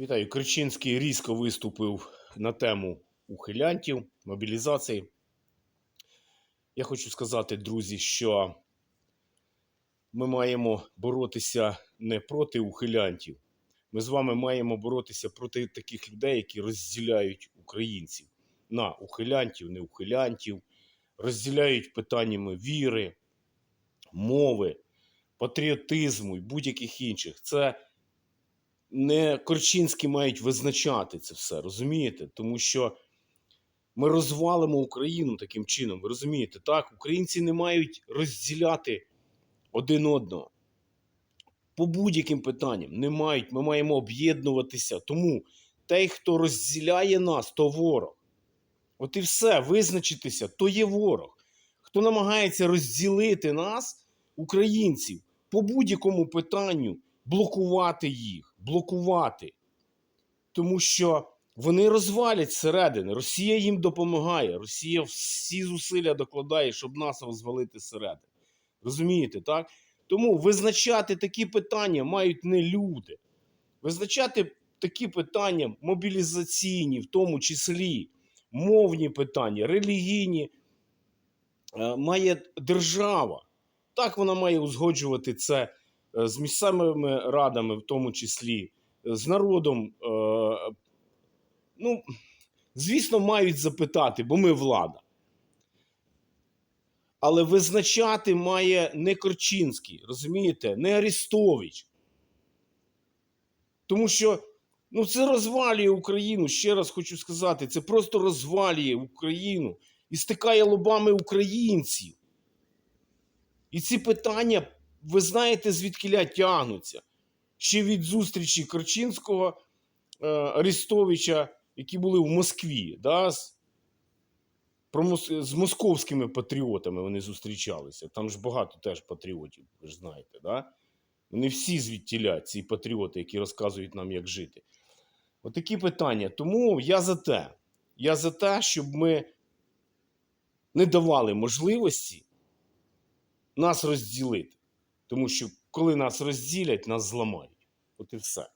Вітаю. Кричинський різко виступив на тему ухилянтів, мобілізації. Я хочу сказати, друзі, що ми маємо боротися не проти ухилянтів. Ми з вами маємо боротися проти таких людей, які розділяють українців на ухилянтів, не ухилянтів, розділяють питаннями віри, мови, патріотизму і будь-яких інших. Це не Корчинські мають визначати це все, розумієте? Тому що ми розвалимо Україну таким чином. Ви розумієте, так? Українці не мають розділяти один одного. По будь-яким питанням не мають. Ми маємо об'єднуватися. Тому той, хто розділяє нас, то ворог. От і все, визначитися, то є ворог. Хто намагається розділити нас, українців, по будь-якому питанню, блокувати їх, блокувати. Тому що вони розвалять зсередини. Росія їм допомагає. Росія всі зусилля докладає, щоб нас розвалити зсередини. Розумієте, так? Тому визначати такі питання мають не люди. Визначати такі питання мобілізаційні, в тому числі мовні питання, релігійні, е, має держава. Так вона має узгоджувати це з місцевими радами, в тому числі, е, з народом. е, Ну, звісно, мають запитати, бо ми влада. Але визначати має не Корчинський, розумієте, не Арістович. Тому що ну, це розвалює Україну. Ще раз хочу сказати, це просто розвалює Україну і стикає лобами українців. І ці питання, ви знаєте, звідкиля тягнуться. Ще від зустрічі Корчинського е, Арістовича, які були в Москві, да, з, про, з московськими патріотами вони зустрічалися. Там ж багато теж патріотів, ви ж знаєте. Да? Вони всі звідтіля, ці патріоти, які розказують нам, як жити. Отакі питання. Тому я за те. Я за те, щоб ми не давали можливості нас розділити. Тому що коли нас розділять, нас зламають. От і все.